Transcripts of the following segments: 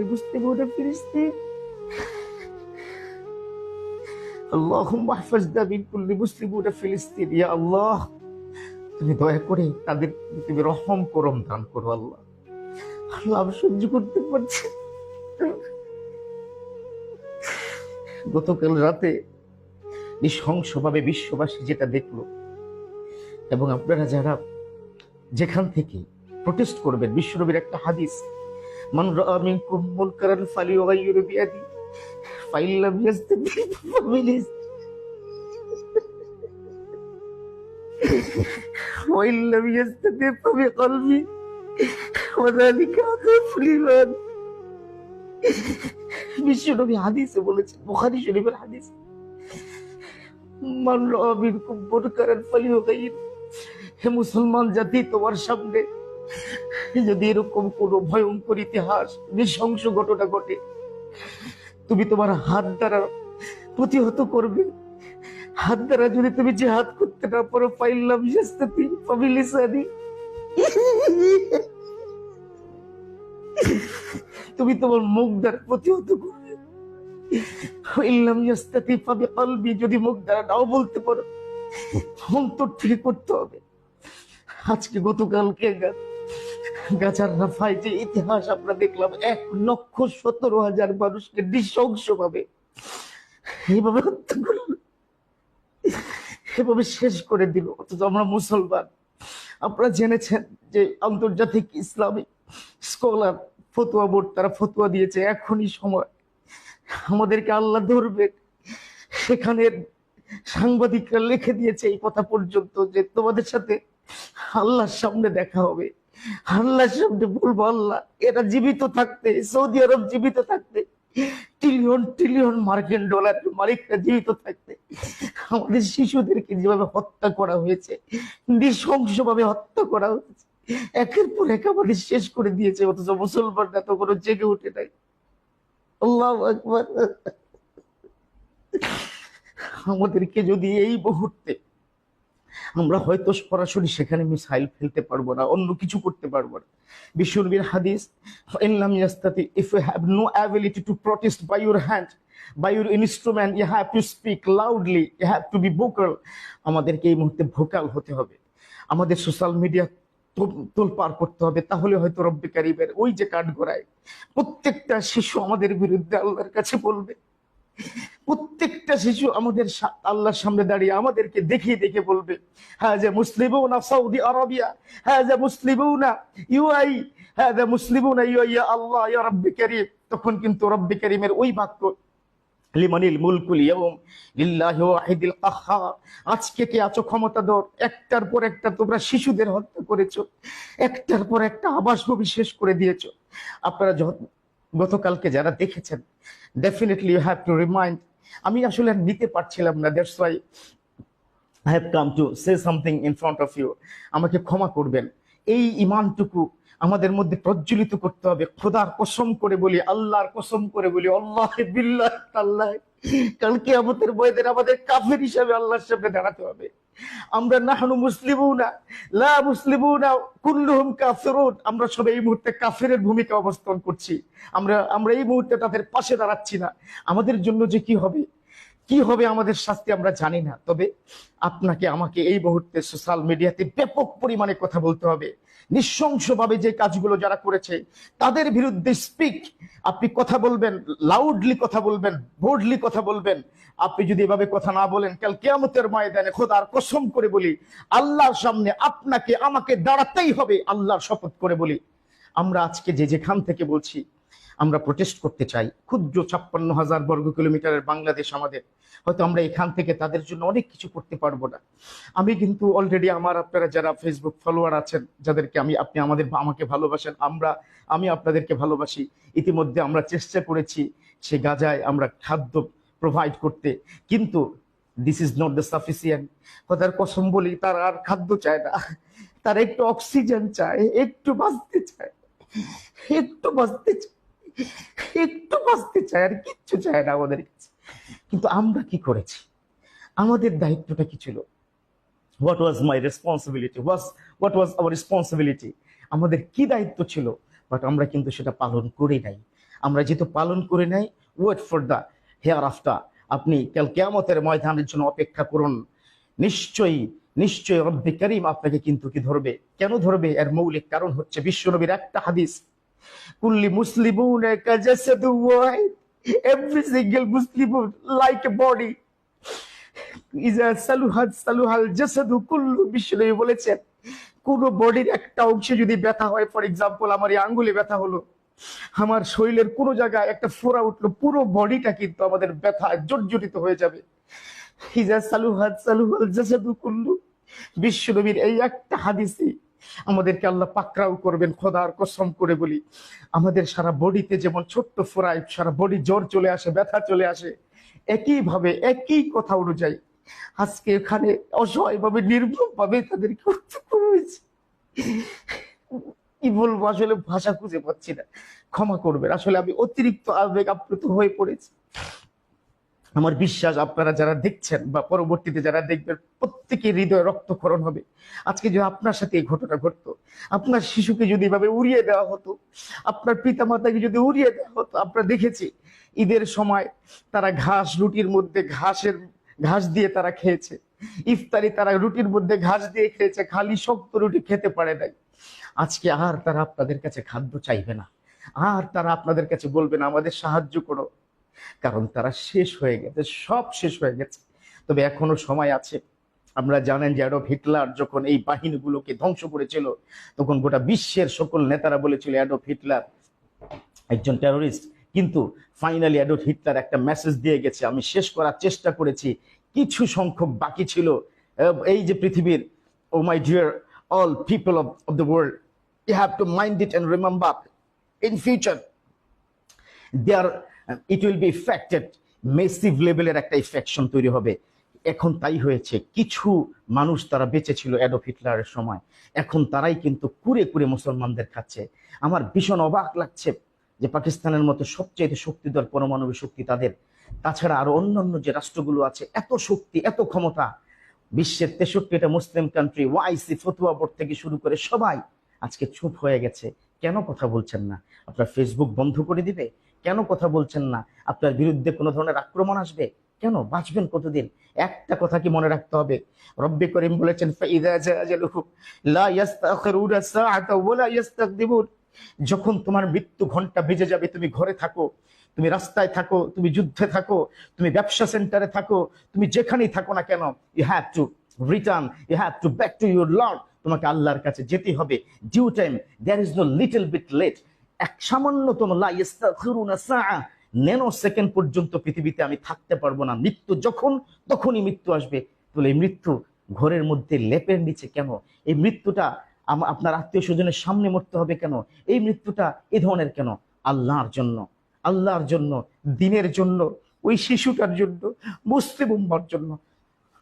مسلمون فلسطين اللهم احفظنا من كل مسلمون فلسطين يا الله তুমি দয়া করে তাদের তুমি রহম করম দান করো আল্লাহ আল্লাহ আমি সহ্য করতে পারছি না। গতকাল রাতে নৃশংসভাবে বিশ্ববাসী যেটা দেখলো এবং আপনারা যারা যেখান থেকে প্রোটেস্ট করবেন বিশ্বনবীর একটা হাদিস মান রাআ মিনকুম মুনকারান ফালিয়ুগাইয়িরু বিয়াদি ফাইন লাম ইয়াস্তাতি ফাবিলিস ওয়াইন লাম ইয়াস্তাতি ফাবিকলবি ওয়াযালিকা আযাফুল ঈমান বিশ্বনবী হাদিসে বলেছেন বুখারী শরীফের হাদিস মান রাআ মিনকুম মুনকারান ফালিয়ুগাইয়িরু হে মুসলমান জাতি তোমার সামনে যদি এরকম কোনো ভয়ঙ্কর ইতিহাস, নৃশংস ঘটনা ঘটে, তুমি তোমার হাত দ্বারা প্রতিহত করবে। হাত দ্বারা যদি তুমি যে হাত করতে না পারো পাইলাম শাস্তি পাবিলিসানি তুমি তোমার মুখ দ্বারা প্রতিহত করবে। পাইলাম শাস্তি পাবি কলবি যদি মুখ দ্বারা নাও বলতে পারো। অন্তর থেকে করতে হবে। আজকে গতকালকে গা- রাফায় যে ইতিহাস আমরা দেখলাম, এক লক্ষ সতেরো হাজার মানুষকে নৃশংস ভাবে। এইভাবে হত্যা করল। এভাবে শেষ করে দিল। অথচ আমরা মুসলমান। আপনারা জেনেছেন যে আন্তর্জাতিক ইসলামিক স্কলার ফতুয়া বোর্ড, তারা ফতুয়া দিয়েছে এখনই সময়। আমাদেরকে আল্লাহ ধরবেন সেখানে সাংবাদিকরা লিখে দিয়েছে এই কথা পর্যন্ত যে তোমাদের সাথে আল্লাহর সামনে দেখা হবে। আল্লাহর সামনে বলব, আল্লাহ, এরা জীবিত থাকতে, সৌদি আরব জীবিত থাকতে ট্রিলিয়ন ট্রিলিয়ন মার্কিন ডলারের মালিকরা জীবিত থাকতে, আমাদের শিশুদেরকে যেভাবে হত্যা করা হয়েছে, নৃশংসভাবে হত্যা করা হয়েছে, একের পর এক আমাদের শেষ করে দিয়েছে, অথচ মুসলমানরা তো কোনো জেগে উঠে নাই। আল্লাহ আমাদেরকে যদি এই মুহূর্তে আমরা হয়তো সরাসরি সেখানে মিসাইল ফেলতে পারব না, অন্য কিছু করতে পারব না। বিশ্বনবীর হাদিস ইনলাম ইয়াস্তাতি, if you have no ability to protest by your hand, by your instrument, you have to speak loudly, you have to be vocal আমাদেরকে এই মুহূর্তে ভোকাল হতে হবে। আমাদের সোশ্যাল মিডিয়া তোল পার করতে হবে, তাহলে হয়তো রব্বি কারিবের ওই যে কাঠ গড়ায় প্রত্যেকটা শিশু আমাদের বিরুদ্ধে আল্লাহর কাছে বলবে। প্রত্যেকটা শিশু আমাদের আল্লাহর সামনে দাঁড়িয়ে আমাদেরকে দেখিয়ে দেখে বলবে হ্যাঁ যে মুসলিমউনা সৌদি আরবিয়া হ্যাঁ যে মুসলিমউনা ইউআই হ্যাঁ যে মুসলিমউনা ইউআই ইয়া আল্লাহ, ইয়া রব্বি কারীম। তখন কিন্তু রব্বি কারীমের ওই বাক্য, লিমানিল একটার পর একটা তোমরা শিশুদের হত্যা করেছ, একটার পর একটা আবাসভূমি শেষ করে দিয়েছ। আপনারা গতকালকে যারা দেখেছেন definitely you have to remind আমি আসলে নিতে পারছিলাম না that's why I have come to say something in front of you আমাকে ক্ষমা করবেন। এই ইমানটুকু আমাদের মধ্যে প্রজ্বলিত করতে হবে। খোদার কসম করে বলি, আল্লাহর কসম করে বলি আল্লাহ বিল্লাহ, আল্লাহ। কালকে আমাদের বয়েদের আমাদের কাফের হিসাবে আল্লাহর সামনে দাঁড়াতে হবে। আমরা নাহানু মুসলিমও না লা মুসলিমুনা, কুল্লুহুম কাফিরুন। আমরা সব এই মুহূর্তে কাফেরের ভূমিকা অবস্থান করছি। আমরা আমরা এই মুহূর্তে তাদের পাশে দাঁড়াচ্ছি না। আমাদের জন্য যে কি হবে? কি হবে আমাদের শাস্তি আমরা জানি না। তবে আপনাকে আমাকে এই মুহূর্তে সোশ্যাল মিডিয়াতে ব্যাপক পরিমাণে কথা বলতে হবে। নৃশংসভাবে যে কাজগুলো যারা করেছে, তাদের বিরুদ্ধে স্পিক আপনি কথা বলবেন লাউডলি কথা বলবেন বোর্ডলি কথা বলবেন। আপনি যদি এভাবে কথা না বলেন, কাল কেয়ামতের ময়দানে খোদার কসম করে বলি, আল্লাহর সামনে আপনাকে আমাকে দাঁড়াতেই হবে, আল্লাহর শপথ করে বলি। আমরা আজকে যে যেখান থেকে বলছি আমরা প্রোটেস্ট করতে চাই। ক্ষুদ্র ছাপ্পান্ন হাজার বর্গ কিলোমিটারের বাংলাদেশ আমাদের। হয়তো আমরা এখান থেকে তাদের জন্য অনেক কিছু করতে পারব না। আমি কিন্তু অলরেডি আমার আপনারা যারা ফেসবুক ফলোয়ার আছেন, যাদেরকে আমি, আপনি আমাদের আমাকে ভালোবাসেন, আমরা, আমি আপনাদেরকে ভালোবাসি। ইতিমধ্যে আমরা চেষ্টা করেছি সে গাজায় আমরা খাদ্য প্রোভাইড করতে। কিন্তু this is not the sufficient কথার কসম বলি, তার আর খাদ্য চায় না। তার একটু অক্সিজেন চায়, একটু বাঁচতে চায়, একটু বাঁচতে চায়। একটু বাঁচতে চায় আর কিচ্ছু চায় না আমাদের কাছে। কিন্তু আমরা কি করেছি? আমাদের দায়িত্বটা কি ছিল? What was my responsibility was what was our responsibility আমাদের কি দায়িত্ব ছিল? বাট আমরা কিন্তু সেটা পালন করি নাই। আমরা যেহেতু পালন করে নাই wait for the hereafter আপনি কাল কেয়ামতের ময়দানের জন্য অপেক্ষা করুন। নিশ্চয়ই নিশ্চয়ই রব্বি করিম আপনাকে কিন্তু কি ধরবে? কেন ধরবে? এর মৌলিক কারণ হচ্ছে বিশ্বনবীর একটা হাদিস। কুল্লি মুসলিমুন every single Muslim like a body ইজা সালুহাত সালুহাল জাসাদু কুল্লু বিশ্বনবী বলেছেন, কোন বডির একটা অংশে যদি ব্যথা হয় ফর এক্সাম্পল আমার এই আঙ্গুলে ব্যথা হলো, আমার শরীরের কোনো জায়গায় একটা ফোড়া উঠল, পুরো বডিটা কিন্তু আমাদের ব্যথা জর্জরিত হয়ে যাবে। হিজা সালুহাত সালুহাল জাসাদু কুল্লু বিশ্বনবীর এই একটা হাদিসই আমাদেরকে আল্লাহ পাকরাও করবেন, খোদার কসম করে বলি। আমাদের সারা বডিতে যেমন ছোট্ট ফোড়ায় সারা বডি জ্বর চলে আসে, ব্যথা চলে আসে একই ভাবে একই কথা অনুযায়ী আজকে এখানে অসহায়ভাবে নির্ভর ভাবে তাদেরকে হয়েছে। কি বলব, আসলে ভাষা খুঁজে পাচ্ছি না। ক্ষমা করবেন। আসলে আমি অতিরিক্ত আবেগ আপ্লুত হয়ে পড়েছি। আমার বিশ্বাস আপনারা যারা দেখছেন বা পরবর্তীতে যারা দেখবেন প্রত্যেকের হৃদয়ে রক্তক্ষরণ হবে। আজকে যদি আপনার সাথে এই ঘটনা ঘটতো, আপনার শিশুকে যদি এভাবে উড়িয়ে দেওয়া হতো, আপনার পিতা মাতাকে যদি উড়িয়ে দেওয়া হতো, আমরা দেখেছি ঈদের সময় তারা ঘাস, রুটির মধ্যে ঘাসের ঘাস দিয়ে তারা খেয়েছে। ইফতারি তারা রুটির মধ্যে ঘাস দিয়ে খেয়েছে, খালি শক্ত রুটি খেতে পারে নাই। আজকে আর তারা আপনাদের কাছে খাদ্য চাইবে না। আর তারা আপনাদের কাছে বলবে না, আমাদের সাহায্য করো। কারণ তারা শেষ হয়ে গেছে, সব শেষ হয়ে গেছে। তবে এখনও সময় আছে। আমরা জানেন যে অ্যাডব হিটলার যখন এই বাহিনীগুলোকে ধ্বংস করেছিল, তখন গোটা বিশ্বের সকল নেতারা বলেছিল অ্যাডব হিটলার একজন টেরোরিস্ট কিন্তু ফাইনালি অ্যাডব হিটলার একটা মেসেজ দিয়ে গেছে, আমি শেষ করার চেষ্টা করেছি, কিছু সংখ্যক বাকি ছিল। এই যে পৃথিবীর ও my dear all people of of the world you have to mind it and remember in future there it will be effected massive লেভেলের একটা ইফেকশন তৈরি হবে। এখন তাই হয়েছে। কিছু মানুষ তারা বেঁচে ছিল অ্যাডলফ হিটলারের সময়। এখন তারাই কিন্তু কুরে কুরে মুসলমানদের খাচ্ছে। আমার ভীষণ অবাক লাগছে যে পাকিস্তানের মতো সবচেয়ে শক্তিধর পরমাণবিক শক্তি তাদের। তাছাড়া আরও অন্যান্য যে রাষ্ট্রগুলো আছে, এত শক্তি, এত ক্ষমতা। বিশ্বের তেষট্টিটা মুসলিম কান্ট্রি ওয়াইসি ফতুয়া বোর্ড থেকে শুরু করে সবাই আজকে চুপ হয়ে গেছে। কেন কথা বলছেন না? আপনার ফেসবুক বন্ধ করে দিবে? কেন কথা বলছেন না? আপনার বিরুদ্ধে কোনো ধরনের আক্রমণ আসবে? কেন? বাঁচবেন কতদিন? একটা কথা কি মনে রাখতে হবে? রব্বি করিম বলেছেন যখন তোমার মৃত্যু ঘণ্টা বেজে যাবে, তুমি ঘরে থাকো, তুমি রাস্তায় থাকো, তুমি যুদ্ধে থাকো, তুমি ব্যবসা সেন্টারে থাকো, তুমি যেখানেই থাকো না কেন you have to return you have to back to your lord তোমাকে আল্লাহর কাছে যেতে হবে। Due time there is no little bit late এক সামান্যতম ন্যানো সেকেন্ড পর্যন্ত পৃথিবীতে আমি থাকতে পারব না। মৃত্যু যখন, তখনই মৃত্যু আসবে। তাহলে এই মৃত্যু ঘরের মধ্যে লেপের নিচে কেন? এই মৃত্যুটা আপনার আত্মীয় স্বজনের সামনে মরতে হবে কেন? এই মৃত্যুটা এ ধরনের কেন? আল্লাহর জন্য। আল্লাহর জন্য, দিনের জন্য, ওই শিশুটার জন্য, মুসলিম জন্য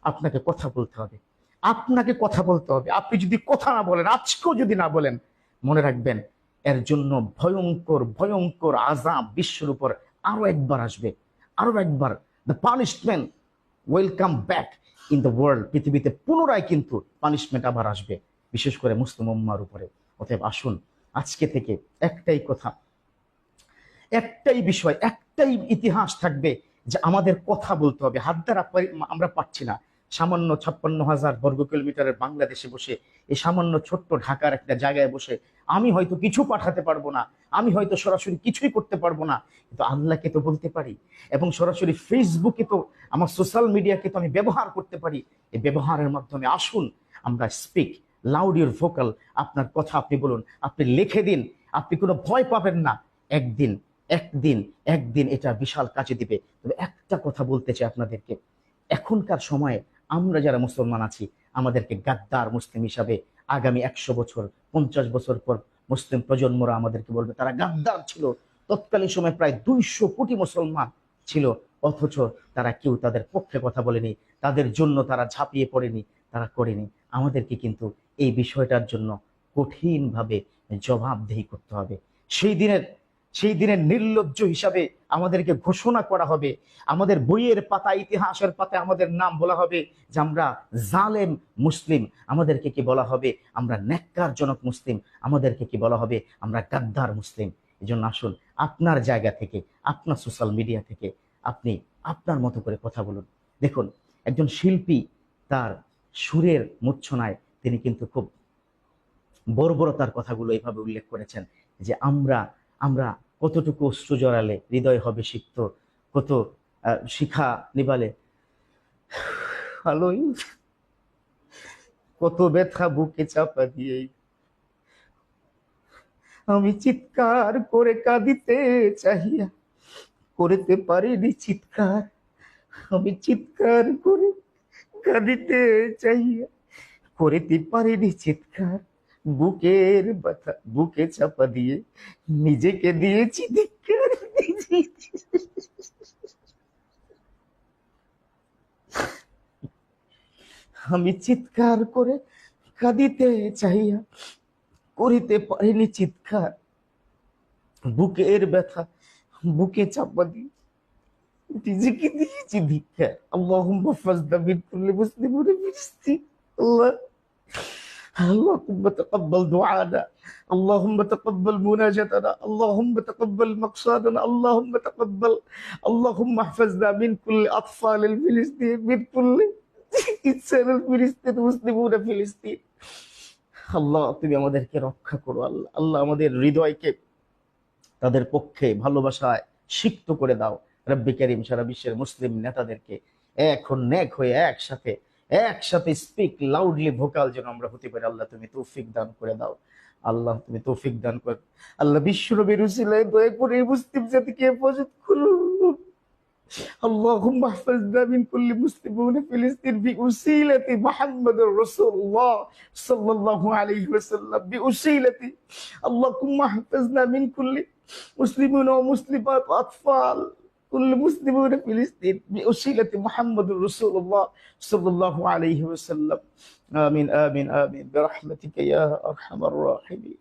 আপনাকে কথা বলতে হবে। আপনাকে কথা বলতে হবে। আপনি যদি কথা না বলেন, আজকেও যদি না বলেন, মনে রাখবেন এর জন্য ভয়ঙ্কর ভয়ঙ্কর আজাব বিশ্বের উপর আরও একবার আসবে, আরও একবার। The punishment welcome back in the world পৃথিবীতে পুনরায় কিন্তু পানিশমেন্ট আবার আসবে, বিশেষ করে মুসলিম উম্মার উপরে। অতএব আসুন, আজকে থেকে একটাই কথা, একটাই বিষয়, একটাই ইতিহাস থাকবে যে আমাদের কথা বলতে হবে। হাত দ্বারা আমরা পাচ্ছি না। সামান্য ছাপ্পান্ন হাজার বর্গ কিলোমিটারের বাংলাদেশে বসে, এই সামান্য ছোট্ট ঢাকার একটা জায়গায় বসে আমি হয়তো কিছু পাঠাতে পারব না, আমি হয়তো সরাসরি কিছুই করতে পারব না, কিন্তু আল্লাহকে তো বলতে পারি। এবং সরাসরি ফেসবুকে তো, আমার সোশ্যাল মিডিয়াকে তো আমি ব্যবহার করতে পারি। এই ব্যবহারের মাধ্যমে আসুন, আমরা স্পিক লাউড ইউর ভোকাল আপনার কথা আপনি বলুন, আপনি লিখে দিন, আপনি কোনো ভয় পাবেন না। একদিন একদিন একদিন এটা বিশাল কাজে দিবে। তবে একটা কথা বলতে চাই আপনাদেরকে, এখনকার সময়ে আমরা যারা মুসলমান আছি, আমাদেরকে গাদ্দার মুসলিম হিসাবে আগামী একশো বছর, পঞ্চাশ বছর পর মুসলিম প্রজন্মরা আমাদেরকে বলবে, তারা গাদ্দার ছিল। তৎকালীন সময় প্রায় দুইশো কোটি মুসলমান ছিল, অথচ তারা কেউ তাদের পক্ষে কথা বলেনি, তাদের জন্য তারা ঝাঁপিয়ে পড়েনি, তারা করেনি। আমাদেরকে কিন্তু এই বিষয়টার জন্য কঠিনভাবে জবাবদেহি করতে হবে। সেই দিনের সেই দিনের নির্লজ্জ হিসাবে আমাদেরকে ঘোষণা করা হবে। আমাদের বইয়ের পাতা, ইতিহাসের পাতায় আমাদের নাম বলা হবে যে আমরা জালেম মুসলিম। আমাদেরকে কি বলা হবে? আমরা ন্যাক্কারজনক মুসলিম। আমাদেরকে কি বলা হবে? আমরা গাদ্দার মুসলিম। এই জন্য আসুন আপনার জায়গা থেকে, আপনার সোশ্যাল মিডিয়া থেকে আপনি আপনার মতো করে কথা বলুন। দেখুন, একজন শিল্পী তার সুরের মূর্ছনায় তিনি কিন্তু খুব বর্বরতার কথাগুলো এইভাবে উল্লেখ করেছেন যে আমরা আমরা কতটুকু অশ্রু জড়ালে হৃদয় হবে সিক্ত, কত শিখা নিবালে। আলোই, কত ব্যথা বুকে চাপা দিয়ে আমি চিৎকার করে কাঁদিতে চাহিয়া, করিতে পারিনি চিৎকার। আমি চিৎকার করে কাঁদিতে চাহিয়া, করিতে পারিনি চিৎকার। বুকের ব্যথা বুকে চাপা দিয়ে নিজেকে দিয়েছি আমি চিৎকার করে কাঁদিতে চাহিয়া করিতে পারিনি চিৎকার। বুকের ব্যথা, বুকে চাপা দিয়ে নিজেকে দিয়েছি ধিক্কার। আল্লাহুম্মা ফাজদা কুল্লি মুসলিমিন ফিলিস্তিন আল্লাহ। اللهم تقبل دعانا اللهم تقبل مناجاتنا اللهم تقبل مقصادنا اللهم تقبل اللهم احفظنا من كل اطفال الفلسطين من كل انسان الفلسطين مسلمون فلسطين আল্লাহ তুমি আমাদেরকে রক্ষা করো আল্লাহ আল্লাহ আমাদের হৃদয়কে তাদের পক্ষে ভালোবাসায় সিক্ত করে দাও রব্বি করিম সারা বিশ্বের মুসলিম নেতাদেরকে এখন নেক হয়ে একসাথে একসাথে স্পিক লাউডলি ভোকাল যেন আমরা হতে পারি আল্লাহ তুমি তৌফিক দান করে দাও আল্লাহ তুমি তৌফিক দান কর আল্লাহ বিশ্বনবীর উসিলায় দয়া করে এই মুসলিম জাতিকে হেফাজত করো اللهم احفظنا من كل مسلمون فلسطين بأسيلة محمد رسول الله صلى الله عليه وسلم بأسيلة اللهم احفظنا من كل مسلمون ومسلمات وأطفال كل مسلمون فلسطين بأسيلة محمد رسول الله صلى الله عليه وسلم. آمين آمين آمين. برحمتك يا أرحم الراحمين.